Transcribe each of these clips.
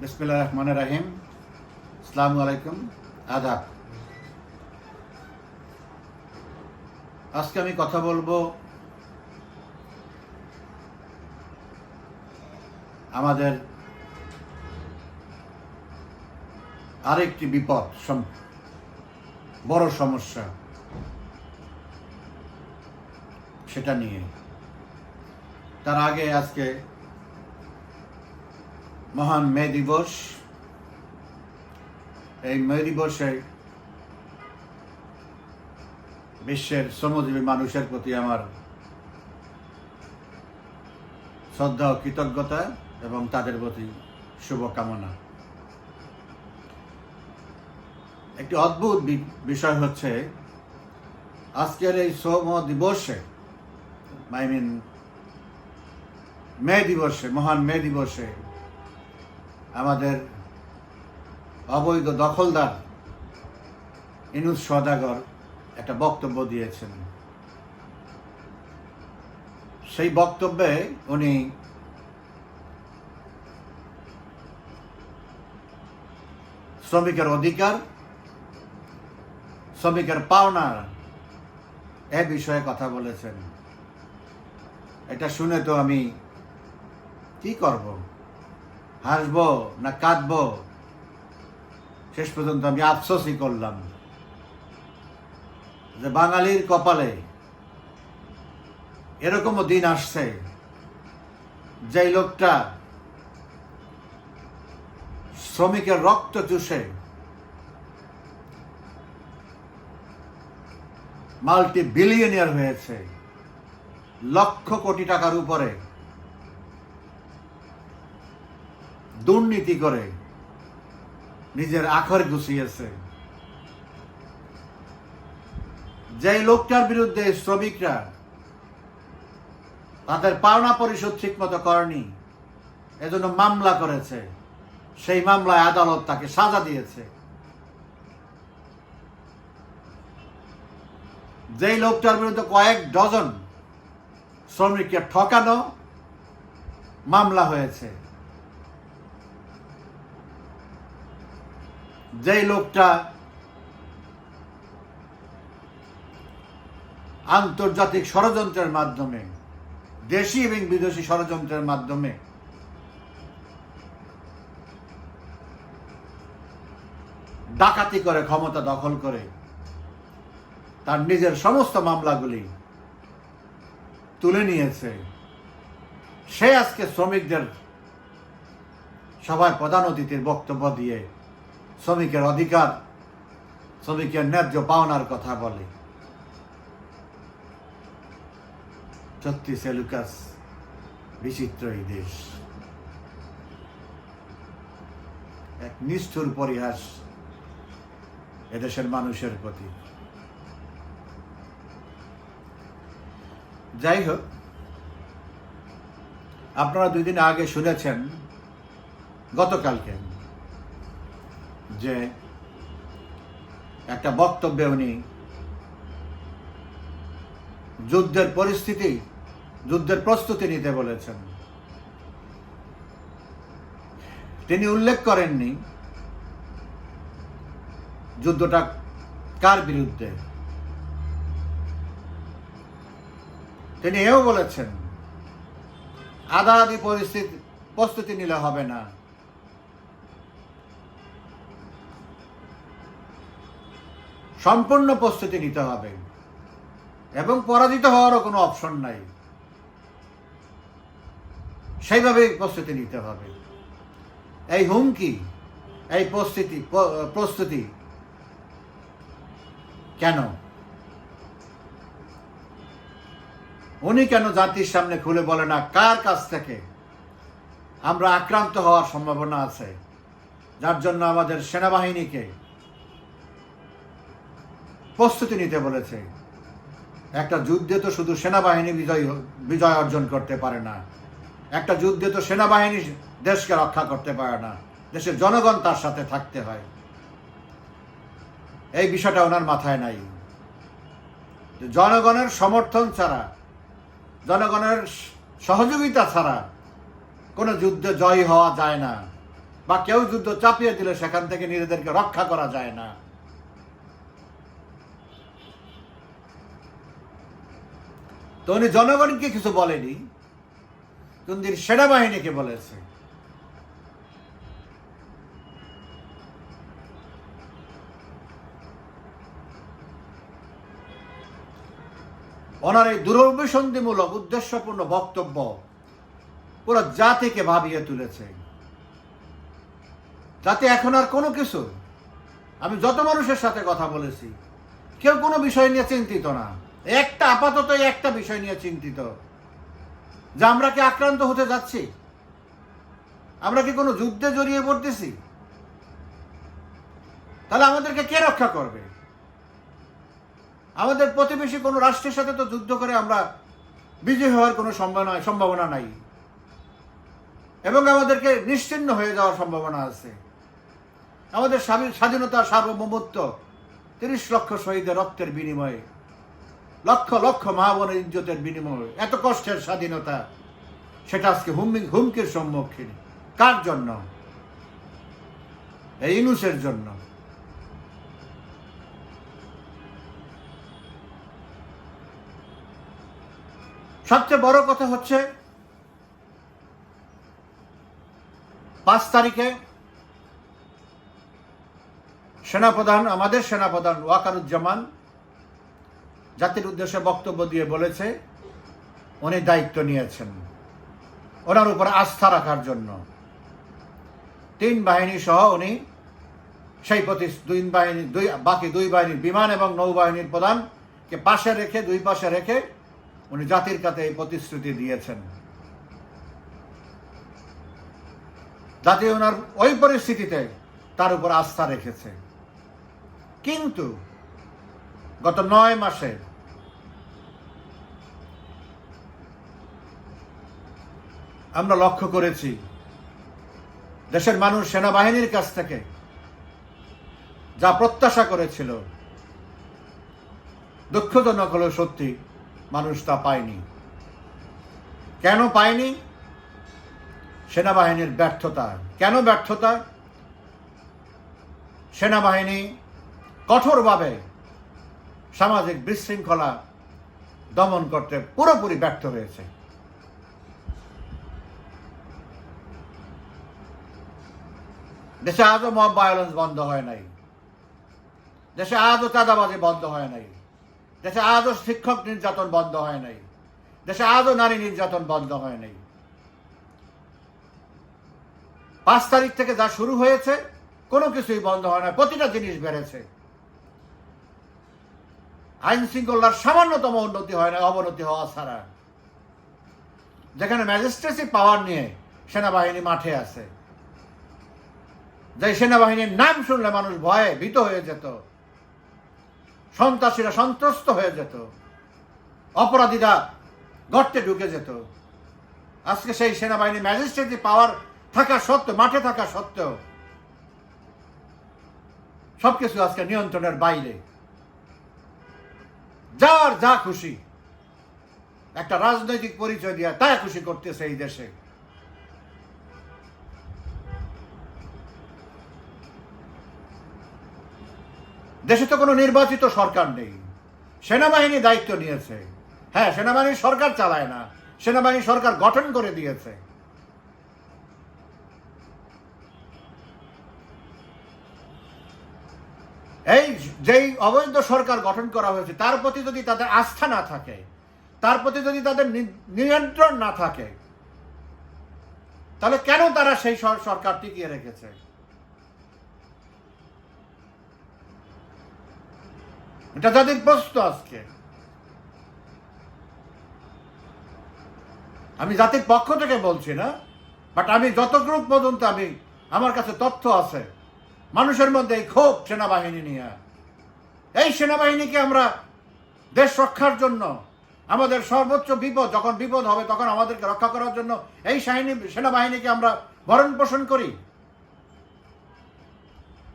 বিসমিল্লা রহমান রাহিম। আসসালামু আলাইকুম। আদাব। আজকে আমি কথা বলব আমাদের আরেকটি বিপদ বড় সমস্যা। সেটা নিয়ে। তার আগে আজকে মহান মে দিবস এই মে দিবসে বিশ্বের শ্রমজীবী মানুষের প্রতি আমার শ্রদ্ধা ও কৃতজ্ঞতা এবং তাদের প্রতি শুভকামনা। একটি অদ্ভুত বিষয় হচ্ছে, আজকের এই শ্রম দিবসে, আই মিন মে দিবসে, মহান মে দিবসে আমাদের অবৈধ দখলদার ইনুস সদাগর একটা বক্তব্য দিয়েছেন। সেই বক্তব্যে উনি শ্রমিকের অধিকার, শ্রমিকের পাওনা এ বিষয়ে কথা বলেছেন। এটা শুনে তো আমি কি করব? হাসবো না কাঁদবো? শেষ পর্যন্ত আমি আফসোসই করলাম। যে বাঙালির কপালে এরকমও দিন আসছে, যেই লোকটা শ্রমিকের রক্ত চুষে মাল্টি বিলিয়নিয়ার হয়েছে, লক্ষ কোটি টাকার উপরে দুর্নীতি করে, নিজের আখর গুছিয়েছে। যেই লোকটার বিরুদ্ধে শ্রমিকরা তাদের পাওনা পরিশোধ ঠিক মতো করেনি, এজন্য মামলা করেছে, সেই মামলায় আদালত তাকে সাজা দিয়েছে। যেই লোকটার বিরুদ্ধে কয়েক ডজন শ্রমিককে ঠকানো মামলা হয়েছে। যেই লোকটা আন্তর্জাতিক ষড়যন্ত্রের মাধ্যমে, দেশি এবং বিদেশি ষড়যন্ত্রের মাধ্যমে, ডাকাতি করে, ক্ষমতা দখল করে, তার নিজের সমস্ত মামলাগুলি তুলে নিয়েছে। সে আজকে শ্রমিকদের সভায় প্রধান অতিথির বক্তব্য দিয়ে শ্রমিকের অধিকার, শ্রমিকের ন্যায্য পাওনার কথা বলে। সেলুকাস বিচিত্র এই দেশ। এক নিষ্ঠুর পরিহাস এদেশের মানুষের প্রতি। যাই হোক, আপনারা দুই দিন আগে শুনেছেন, গতকালকে যে একটা বক্তব্যে উনি যুদ্ধের পরিস্থিতি, যুদ্ধের প্রস্তুতি নিতে বলেছেন। তিনি উল্লেখ করেননি যুদ্ধটা কার বিরুদ্ধে। তিনি এও বলেছেন আদা আদি পরিস্থিতি প্রস্তুতি নিলে হবে না। সম্পূর্ণ প্রস্তুতি নিতে হবে। এবং পরাজিত হওয়ারও কোনো অপশন নাই। সেইভাবে প্রস্তুতি নিতে হবে। এই হুমকি, এই প্রস্তুতি প্রস্তুতি কেন? উনি কেন জাতির সামনে খুলে বলে না, কার কাছ থেকে? আমরা আক্রান্ত হওয়ার সম্ভাবনা আছে, যার জন্য আমাদের সেনাবাহিনীকে প্রস্তুতি নিতে বলেছে। একটা যুদ্ধে তো শুধু সেনাবাহিনী বিজয় বিজয় অর্জন করতে পারে না। একটা যুদ্ধে তো সেনাবাহিনী দেশকে রক্ষা করতে পারে না। দেশের জনগণ তার সাথে থাকতে হয়। এই বিষয়টা ওনার মাথায় নাই। জনগণের সমর্থন ছাড়া, জনগণের সহযোগিতা ছাড়া কোনো যুদ্ধে জয় হওয়া যায় না বা কেউ যুদ্ধ চাপিয়ে দিলে সেখান থেকে নিজেদেরকে রক্ষা করা যায় না। তো উনি জনগণকে কিছু বলেনি। কিন্তু সেনাবাহিনীকে বলেছে। ওনার এই দুরভিসন্ধিমূলক, উদ্দেশ্যপূর্ণ বক্তব্য পুরো জাতিকে ভাবিয়ে তুলেছে। যাতে এখন আর কোনো কিছু, আমি যত মানুষের সাথে কথা বলেছি, কেউ কোনো বিষয় নিয়ে চিন্তিত না। একটা আপাতত একটা বিষয় নিয়ে চিন্তিত। যে আমরা কি আক্রান্ত হতে যাচ্ছি? আমরা কি কোনো যুদ্ধে জড়িয়ে পড়তেছি? তাহলে আমাদেরকে কে রক্ষা করবে? আমাদের প্রতিবেশী কোনো রাষ্ট্রের সাথে তো যুদ্ধ করে আমরা বিজয় হওয়ার কোনো সম্ভাবনা সম্ভাবনা নাই। এবং আমাদেরকে নিশ্চিন্ন হয়ে যাওয়ার সম্ভাবনা আছে। আমাদের স্বাধীনতা সার্বভৌমত্ব তিরিশ লক্ষ শহীদের রক্তের বিনিময়ে লক্ষ লক্ষ মা বোনের ইজ্জতের বিনিময়ে। এত কষ্টের স্বাধীনতা, সেটা আজকে হুমকি হুমকির সম্মুখীন। কার জন্য? এই ইনুসের জন্য। সবচেয়ে বড় কথা হচ্ছে, পাঁচ তারিখে সেনাপ্রধান, আমাদের সেনাপ্রধান ওয়াকারুজ্জামান জাতির উদ্দেশ্যে বক্তব্য দিয়ে বলেছে, উনি দায়িত্ব নিয়েছেন। ওনার উপর আস্থা রাখার জন্য। তিন বাহিনী সহ উনি সেই প্রতি দুই বাহিনী, দুই, বাকি দুই বাহিনীর বিমান এবং নৌবাহিনীর প্রধানকে পাশে রেখে, দুই পাশে রেখে উনি জাতির কাছে এই প্রতিশ্রুতি দিয়েছেন। জাতি ওনার ওই পরিস্থিতিতে তার উপর আস্থা রেখেছে। কিন্তু গত নয় মাসে আমরা লক্ষ্য করেছি। দেশের মানুষ সেনাবাহিনীর কাছ থেকে যা প্রত্যাশা করেছিল, দুঃখজনক হলেও সত্যি মানুষ তা পায়নি। কেন পায়নি? সেনাবাহিনীর ব্যর্থতা। কেন ব্যর্থতা? সেনাবাহিনী কঠোরভাবে সামাজিক বিশৃঙ্খলা দমন করতে পুরোপুরি ব্যর্থ হয়েছে। দেশে আজও মব ভায়োলেন্স বন্ধ হয় নাই। দেশে আজও চাঁদাবাজি বন্ধ হয় নাই। দেশে আজও শিক্ষক নির্যাতন বন্ধ হয় নাই। দেশে আজও নারী নির্যাতন বন্ধ হয় নাই। পাঁচ তারিখ থেকে যা শুরু হয়েছে, কোনো কিছুই বন্ধ হয় না প্রতিটা জিনিস বেড়েছে। আইন শৃঙ্খলার সামান্যতম উন্নতি হয় না অবনতি হওয়া ছাড়া। যেখানে ম্যাজিস্ট্রেসি পাওয়ার নিয়ে সেনাবাহিনী মাঠে আছে। যে সেনাবাহিনীর নাম শুনলে মানুষ ভয়ে ভীত হয়ে যেত। সন্ত্রাসীরা সন্ত্রস্ত হয়ে যেত। অপরাধীরা গর্তে ঢুকে যেত। আজকে সেই সেনাবাহিনী ম্যাজিস্ট্রেটি পাওয়ার থাকা সত্ত্বেও, মাঠে থাকা সত্ত্বেও সবকিছু আজকে নিয়ন্ত্রণের বাইরে। যার যা খুশি, একটা রাজনৈতিক পরিচয় দিয়ে তা খুশি করতেছে এই দেশে। দেশে তো কোনো নির্বাচিত সরকার নেই। সেনাবাহিনী দায়িত্ব নিয়েছে। হ্যাঁ সেনাবাহিনী সরকার চালায় না। সেনাবাহিনী সরকার গঠন করে দিয়েছে। এই যেই অবৈধ সরকার গঠন করা হয়েছে, তার প্রতি যদি তাদের আস্থা না থাকে, তার প্রতি যদি তাদের নিয়ন্ত্রণ না থাকে, তাহলে কেন তারা সেই সরকার টিকিয়ে রেখেছে? এটা তাদের প্রশ্ন আজকে। আমি জাতির পক্ষ থেকে বলছি না বাট আমি যত গ্রুপ পর্যন্ত আমি, আমার কাছে তথ্য আছে, মানুষের মধ্যে এই ক্ষোভ সেনাবাহিনী নিয়ে। এই সেনাবাহিনীকে আমরা দেশ রক্ষার জন্য, আমাদের সর্বোচ্চ বিপদ যখন বিপদ হবে তখন আমাদেরকে রক্ষা করার জন্য এই সেনাবাহিনীকে আমরা ভরণ পোষণ করি।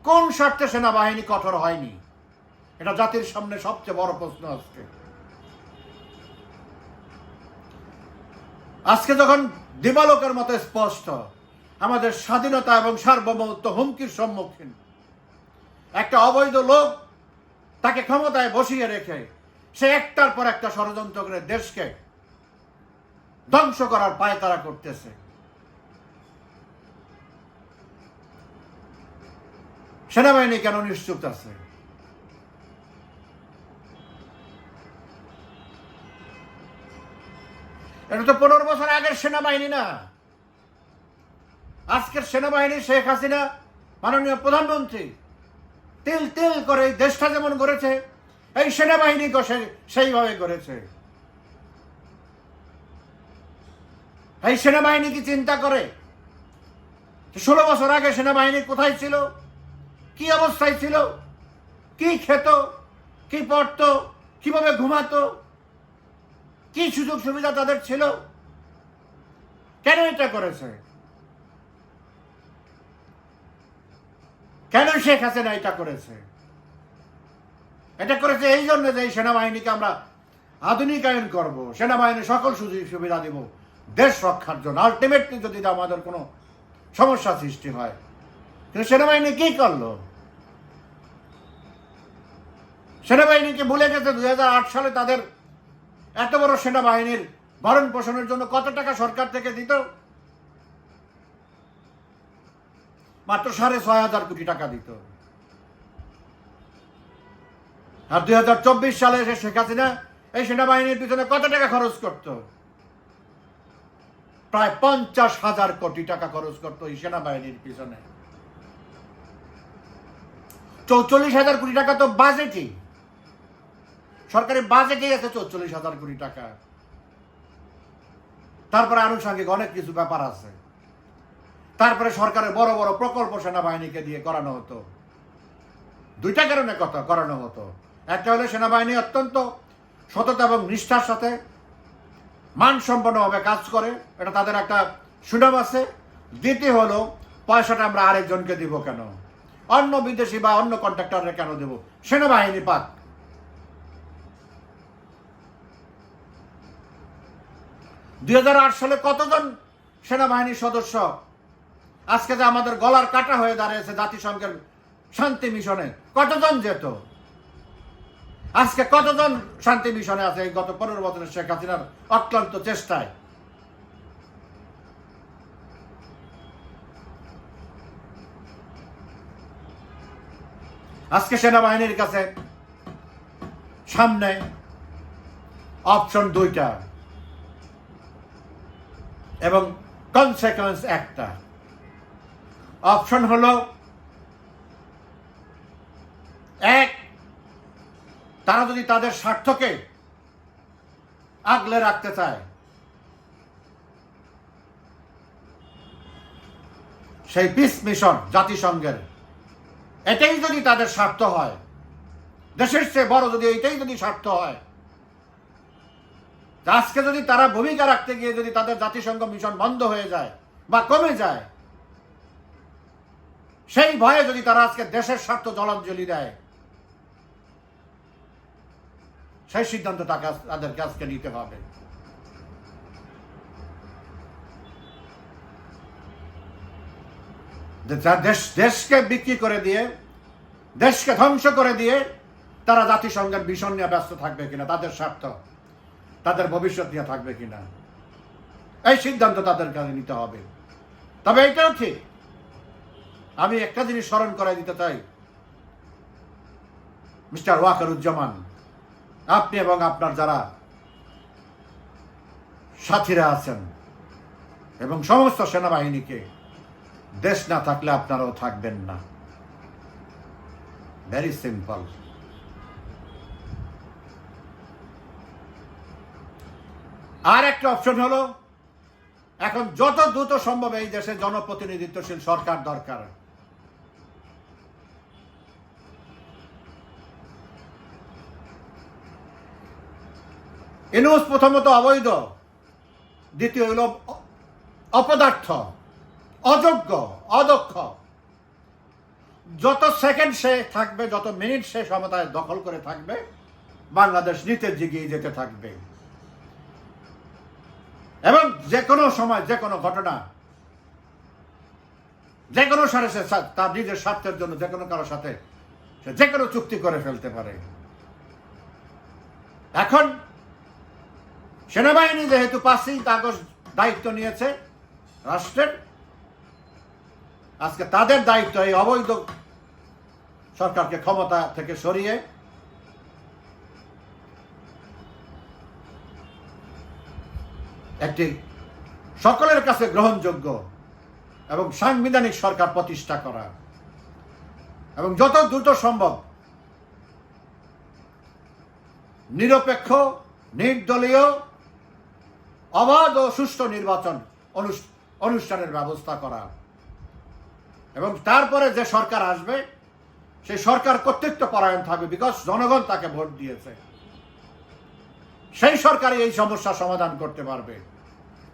কোন স্বার্থে সেনাবাহিনী কঠোর হয়নি? এটা জাতির সামনে সবচেয়ে বড় প্রশ্ন আজকে। আজকে যখন দিবালোকের মতো স্পষ্ট, আমাদের স্বাধীনতা এবং সার্বভৌমত্ব হুমকির সম্মুখীন, একটা অবৈধ লোক তাকে ক্ষমতায় বসিয়ে রেখে সে একটার পর একটা ষড়যন্ত্র করে দেশকে ধ্বংস করার পায়তারা করতেছে। সেনাবাহিনী কেন নিশ্চুপ আছে? এটা তো পনেরো বছর আগের সেনাবাহিনী না। আজকের সেনাবাহিনী শেখ হাসিনা, মাননীয় প্রধানমন্ত্রী, তিল তিল করে দেশটা যেমন গড়েছে, এই সেনাবাহিনী সেইভাবে গড়েছে। এই সেনাবাহিনী কি চিন্তা করে? ষোলো বছর আগে সেনাবাহিনী কোথায় ছিল? কি অবস্থায় ছিল? কি খেত? কি পড়তো? কীভাবে ঘুমাতো? কি সুযোগ সুবিধা তাদের ছিল? কেন এটা করেছে? কেন শেখ হাসিনা এটা করেছে? এটা করেছে এই জন্য যে সেনাবাহিনীকে আমরা আধুনিকায়ন করব, সেনাবাহিনী সকল সুযোগ সুবিধা দেব, দেশ রক্ষার জন্য। আলটিমেটলি যদি আমাদের কোনো সমস্যা সৃষ্টি হয় কিন্তু সেনাবাহিনী কি করল? সেনাবাহিনীকে ভুলে গেছে দু হাজার আট সালে তাদের এত বড় সেনাবাহিনীর ভরণ পোষণের জন্য কত টাকা সরকার থেকে দিত? মাত্র সাড়ে ছয় হাজার কোটি টাকা দিত। আর দুই হাজার চব্বিশ সালে এসে শেখ হাসিনা এই সেনাবাহিনীর পিছনে কত টাকা খরচ করত? প্রায় পঞ্চাশ হাজার কোটি টাকা খরচ করত এই সেনাবাহিনীর পিছনে। চৌচল্লিশ হাজার কোটি টাকা তো বাজেটই সরকারি বাজেটেই আছে চৌচল্লিশ হাজার কোটি টাকা। তারপরে আনুষঙ্গিক অনেক কিছু ব্যাপার আছে। তারপরে সরকারের বড় বড় প্রকল্প সেনাবাহিনীকে দিয়ে করানো হতো। দুইটা কারণে কথা, করানো হতো। একটা হলো সেনাবাহিনী অত্যন্ত সততা এবং নিষ্ঠার সাথে মানসম্পন্নভাবে কাজ করে, এটা তাদের একটা সুনাম আছে। দ্বিতীয় হলো, পয়সাটা আমরা আরেকজনকে দিব কেন? অন্য বিদেশি বা অন্য কন্ট্রাক্টররা কেন দেব? সেনাবাহিনী পাক। দুই হাজার আট সালে কতজন সেনাবাহিনীর সদস্য? আজকে যে আমাদের গলার কাটা হয়ে দাঁড়িয়েছে জাতিসংঘের শান্তি মিশনে, কতজন যেত? আজকে কতজন শান্তি মিশনে আছে এই গত পনেরো বছরের শেখ হাসিনার অক্লান্ত চেষ্টায়? আজকে সেনাবাহিনীর কাছে সামনে অপশন দুইটা। এবং কনসেকুয়েন্স একটা। অপশন হলো, এক, তারা যদি তাদের স্বার্থকে আগলে রাখতে চায়, সেই পিস মিশন জাতিসংঘের, এটাই যদি তাদের স্বার্থ হয়, দেশের চেয়ে বড় যদি এটাই যদি স্বার্থ হয় আজকে যদি তারা ভূমিকা রাখতে গিয়ে যদি তাদের জাতিসংঘ মিশন বন্ধ হয়ে যায় বা কমে যায়, সেই ভয়ে যদি তারা আজকে দেশের স্বার্থ জলাঞ্জলি দেয়, সেই সিদ্ধান্ত তাকে তাদেরকে আজকে নিতে হবে। দেশ দেশকে বিক্রি করে দিয়ে, দেশকে ধ্বংস করে দিয়ে তারা জাতিসংঘের মিশন নিয়ে ব্যস্ত থাকবে কিনা, তাদের স্বার্থ। তাদের ভবিষ্যৎ নিয়ে থাকবে কিনা? এই সিদ্ধান্ত তাদের কাছে নিতে হবে। তবে এটাও ঠিক। আমি একটা জিনিস স্মরণ করাই দিতে চাই। মিস্টার ওয়াকারুজ্জামান, আপনি এবং আপনার যারা সাথীরা আছেন এবং সমস্ত সেনাবাহিনীকে, দেশ না থাকলে আপনারাও থাকবেন না। ভেরি সিম্পল আর একটা অপশন হলো, এখন যত দ্রুত সম্ভব এই দেশে জনপ্রতিনিধিত্বশীল সরকার দরকার। ইনুস প্রথমত অবৈধ, দ্বিতীয় হইল অপদার্থ, অযোগ্য, অদক্ষ। যত সেকেন্ড সে থাকবে, যত মিনিট সে ক্ষমতায় দখল করে থাকবে, বাংলাদেশ নিতে জিগিয়ে যেতে থাকবে। এবং যে কোনো সময় যে কোনো ঘটনা যে কোনো সারে সে তার নিজের স্বার্থের জন্য যে কোনো কারোর সাথে সে যে কোনো চুক্তি করে ফেলতে পারে। এখন সেনাবাহিনী যেহেতু পাঁচই কাগজ দায়িত্ব নিয়েছে রাষ্ট্রের, আজকে তাদের দায়িত্ব এই অবৈধ সরকারকে ক্ষমতা থেকে সরিয়ে একটি সকলের কাছে গ্রহণযোগ্য এবং সাংবিধানিক সরকার প্রতিষ্ঠা করা। এবং যত দ্রুত সম্ভব নিরপেক্ষ, নির্দলীয়, অবাধ ও সুষ্ঠু নির্বাচন অনুষ- অনুষ্ঠানের ব্যবস্থা করা। এবং তারপরে যে সরকার আসবে, সেই সরকার কর্তৃত্ব পরায়ণ থাকবে বিকজ জনগণ তাকে ভোট দিয়েছে। সেই সরকারই এই সমস্যার সমাধান করতে পারবে।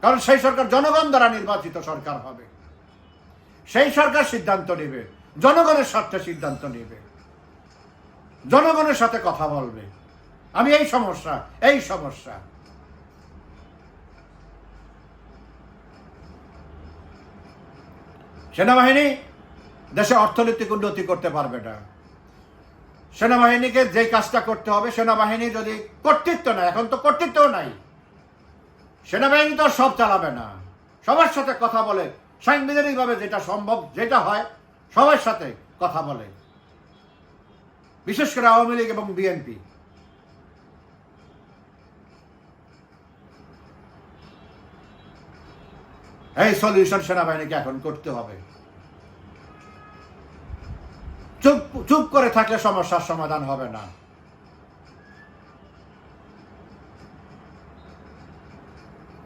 কারণ সেই সরকার জনগণ দ্বারা নির্বাচিত সরকার হবে। সেই সরকার সিদ্ধান্ত নেবে। জনগণের স্বার্থে সিদ্ধান্ত নেবে। জনগণের সাথে কথা বলবে। আমি এই সমস্যা এই সমস্যা। সেনাবাহিনী দেশে অর্থনৈতিক উন্নতি করতে পারবে না। সেনাবাহিনীকে যে কাজটা করতে হবে, সেনাবাহিনী যদি কর্তৃত্ব নাই এখন তো কর্তৃত্বও নাই। সেনাবাহিনী তো সব চালাবে না। সবার সাথে কথা বলে, সাংবিধানিকভাবে যেটা সম্ভব, যেটা হয়, সবার সাথে কথা বলে। বিশেষ করে আওয়ামী লীগ এবং বিএনপি। এই সলিউশন সেনাবাহিনীকে এখন করতে হবে। চুপ চুপ করে থাকলে সমস্যার সমাধান হবে না।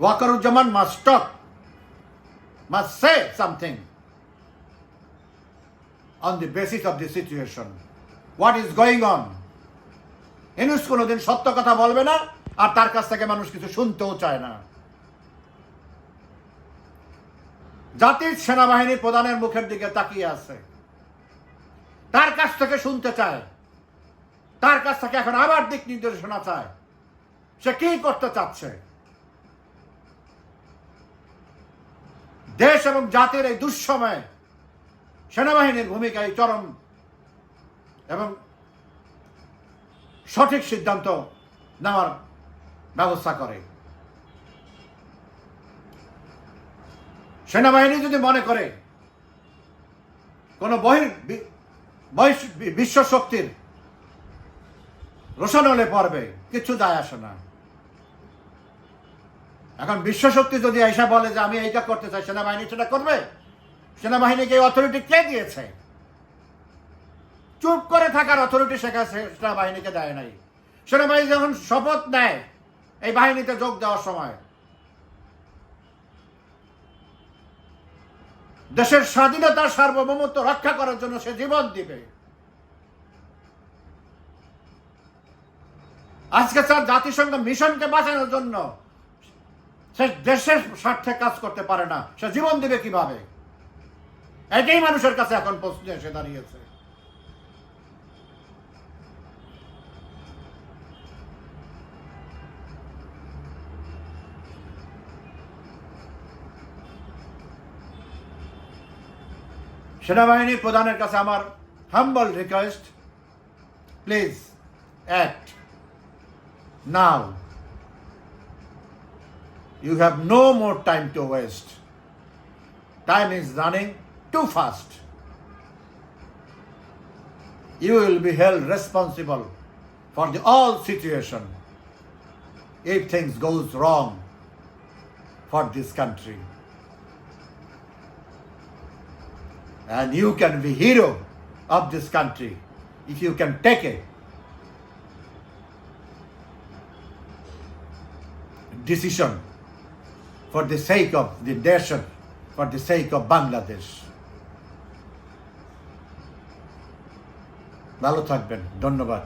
Wakeruzzaman must talk, must say something on the basis of the situation. What is going on? Yunus কোনোদিন সত্য কথা বলবে না আর তার কাছ থেকে মানুষ কিছু শুনতেও চায় না। জাতির সেনাবাহিনীর প্রধানের মুখের দিকে তাকিয়ে আছে। তার কাছ থেকে শুনতে চায়। তার কাছ থেকে এখন আবার দিক নির্দেশনা চায়। সে কি করতে চাচ্ছে? দেশ এবং জাতির এই দুঃসময়ে সেনাবাহিনীর ভূমিকা এই চরম এবং সঠিক সিদ্ধান্ত নেওয়ার ব্যবস্থা করে। সেনাবাহিনী যদি মনে করে কোনো বহির বিশ্ব শক্তির রোশানলে পড়বে, কিছু যায় আসে না। এখন বিশ্ব শক্তি যদি এসে বলে যে আমি এইটা করতে চাই, সেনাবাহিনী সেটা করবে? সেনাবাহিনীকে অথরিটি কে দিয়েছে? চুপ করে থাকার অথরিটি সেখানে সেনাবাহিনীকে দেয় নাই। সেনাবাহিনী যখন শপথ নেয়, এই বাহিনীতে যোগ দেওয়ার সময়, দেশের স্বাধীনতা সার্বভৌমত্ব রক্ষা করার জন্য সে জীবন দিবে। আজকে স্যার জাতিসংঘ মিশনকে বাঁচানোর জন্য সে দেশের স্বার্থে কাজ করতে পারে না। সে জীবন দিবে কীভাবে? এটাই মানুষের কাছে এখন প্রশ্ন এসে দাঁড়িয়েছে। সেনাবাহিনী প্রধানের কাছে আমার humble request please act now You have no more time to waste. Time is running too fast. You will be held responsible for the all situation if things goes wrong for this country. And you can be hero of this country if you can take a decision for the sake of the nation, for the sake of Bangladesh. ভালো থাকবেন ধন্যবাদ